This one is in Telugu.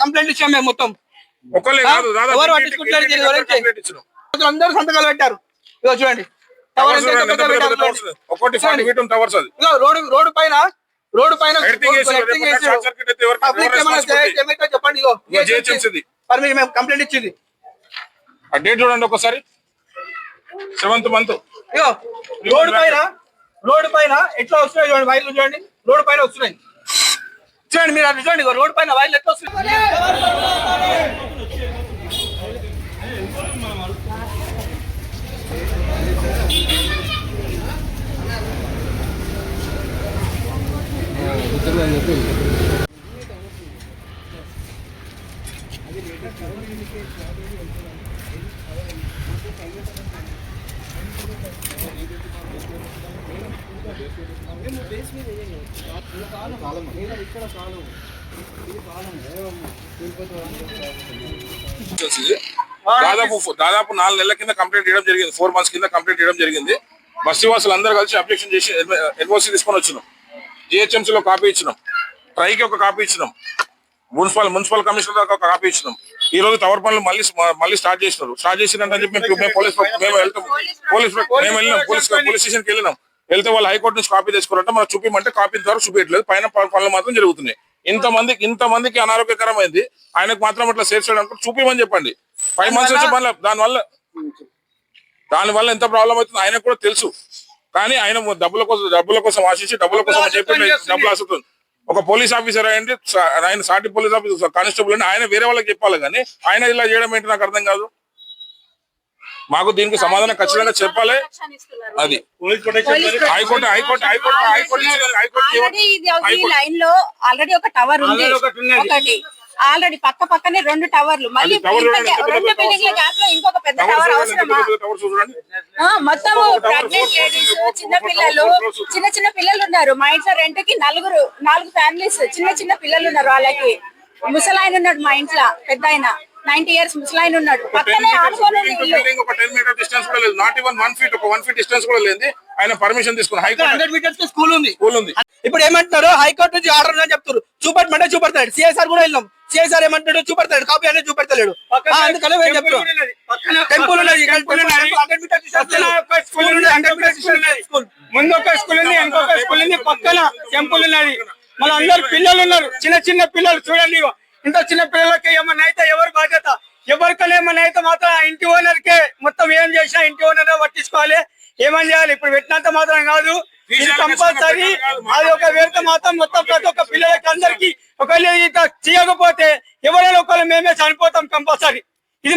కంప్లైంట్ ఇచ్చాం మేము మొత్తం. ఎవరు పట్టించుకుంటారు దీని గురించి? అందరూ సంతకాలు పెట్టారు. ఇగో చూడండి. రోడ్డు రోడ్డు పైన రోడ్డు పైన చెప్పండి. పర్మిషన్ మేము కంప్లైంట్ ఇచ్చింది. ఆ డేట్ చూడండి ఒకసారి. సెవెంత్ మంత్ ఇగో రోడ్డు పైన రోడ్డు పైన ఎట్లా వస్తున్నాయి చూడండి వైర్లు చూడండి. రోడ్డు పైన వస్తున్నాయి. చూడండి మీరు అట్లా చూడండి ఇగో రోడ్డు పైన వైర్లు ఎట్లా దాదాపు దాదాపు నాలుగు నెలల కింద కంప్లైంట్ చేయడం జరిగింది. ఫోర్ మంత్స్ కింద కంప్లైంట్ చేయడం జరిగింది. బస్తీ వాసులు అందరూ కలిసి అప్లికేషన్ చేసి ఎన్ఓసి తీసుకొని వచ్చినాం. GHMC లో కాపీ ఇచ్చినాం. ట్రైకి ఒక కాపీ ఇచ్చినాం. మున్సిపల్ మున్సిపల్ కమిషనర్ ఒక కాపీ ఇచ్చినాం. ఈ రోజు టవర్ పనులు మళ్ళీ మళ్ళీ స్టార్ట్ చేసినారు. స్టార్ట్ చేసినట్టు చెప్పి మేము మేము పోలీస్ మేము వెళ్తాం. పోలీస్ మేము వెళ్ళినాం. పోలీస్ పోలీస్ స్టేషన్కి వెళ్ళినాం. వెళ్తే వాళ్ళు హైకోర్టు నుంచి కాపీ తెచ్చుకున్నట్టు మనం చూపిమంటే కాపీ ద్వారా చూపించలేదు పైన పనులు మాత్రం జరుగుతున్నాయి. ఇంతమందికి ఇంతమందికి అనారోగ్యకరమైంది. ఆయనకు మాత్రం అట్లా సేఫ్ అనుకుంటే చూపిమని చెప్పండి. ఫైవ్ మంత్స్ నుంచి మళ్ళీ దానివల్ల దానివల్ల ఎంత ప్రాబ్లం అవుతుందో ఆయనకు కూడా తెలుసు. కానీ ఆయన డబ్బుల కోసం డబ్బుల కోసం ఆశించి డబ్బుల కోసం చెప్పి డబ్బులు ఆశిస్తుంది. ఒక పోలీస్ ఆఫీసర్ అయ్యండి ఆయన సాటి పోలీస్ ఆఫీసర్ కానిస్టేబుల్ అని ఆయన వేరే వాళ్ళకి చెప్పాలి కానీ ఆయన ఇలా చేయడం ఏంటి నాకు అర్థం కాదు. మాకు దీనికి సమాధానం ఖచ్చితంగా చెప్పాలి. అది. High court high court high court high court. High court లైన్లో ఆల్రెడీ ఒక టవర్ ఉంది. ఒకటి ఆల్రెడీ పక్క పక్కనే రెండు టవర్లు. మళ్ళీ రెండు tower బిల్డింగ్ల ఉంది. గ్యాప్లో ఇంకొక పెద్ద టవర్ అవసరమా? మొత్తం ప్రెగ్నెంట్ లేడీస్ చిన్న పిల్లలు. చిన్న చిన్న పిల్లలు ఉన్నారు. మా ఇంట్లో రెంట్కి నలుగురు నాలుగు ఫ్యామిలీస్ చిన్న చిన్న పిల్లలు ఉన్నారు వాళ్ళకి. ముసలాయన ఉన్నాడు మా ఇంట్లో పెద్ద ఆయన నైన్టీ ఇయర్స్ ముసలాయన ఉన్నాడు. టెన్ పక్కనే మీటర్స్ ఆనుకోని బిల్డింగ్ టు ఇల్లు బిల్డింగ్ ఒక టెన్ మీటర్ డిస్టెన్స్ కూడా లేదు. నాట్ ఈవెన్ వన్ ఫీట్ ఒక వన్ ఫీట్ డిస్టెన్స్ కూడా లేదు ఆయన పర్మిషన్ తీసుకుని high court hundred metres school ఉంది. స్కూల్ ఉంది. ఇప్పుడు ఏమంటున్నారు? హైకోర్టు నుంచి ఆర్డర్ ఉందని చెప్తారు చూపెట్టమంటే చూపెడతాడు సిఎస్ఆర్ కూడా వెళ్ళినాం సిఎస్ఆర్ ఏమంటాడు? చూపెడతాడు కాపీ అనేది చూపెడతలేడు. అందుకనే మేము చెప్తున్నాం. టెంపుల్ ఉన్నది. ముందు ఒక స్కూల్ ఉంది ఇంకొక స్కూల్ ఉంది. పక్కన టెంపుల్ ఉన్నది. మన అందరు పిల్లలు ఉన్నారు. చిన్న చిన్న పిల్లలు చూడండి. ఇంత చిన్న పిల్లలకి ఏమన్నా అయితే ఎవరు బాధ్యత? ఎవరికైనా ఏమన్నా అయితే మాత్రం ఆ ఇంటి ఓనర్ కే మొత్తం ఏం చేసినా ఇంటి ఓనర్ పట్టించుకోవాలి. ఏమని చేయాలి? ఇప్పుడు పెట్టినంత మాత్రం కాదు. ఇది కంపల్సరీ. అది ఒక వేడితే మాత్రం మొత్తం ప్రతి ఒక్క పిల్లలకి అందరికి ఒకవేళ చేయకపోతే ఎవరైనా ఒకవేళ మేమే చనిపోతాం కంపల్సరీ. ఇది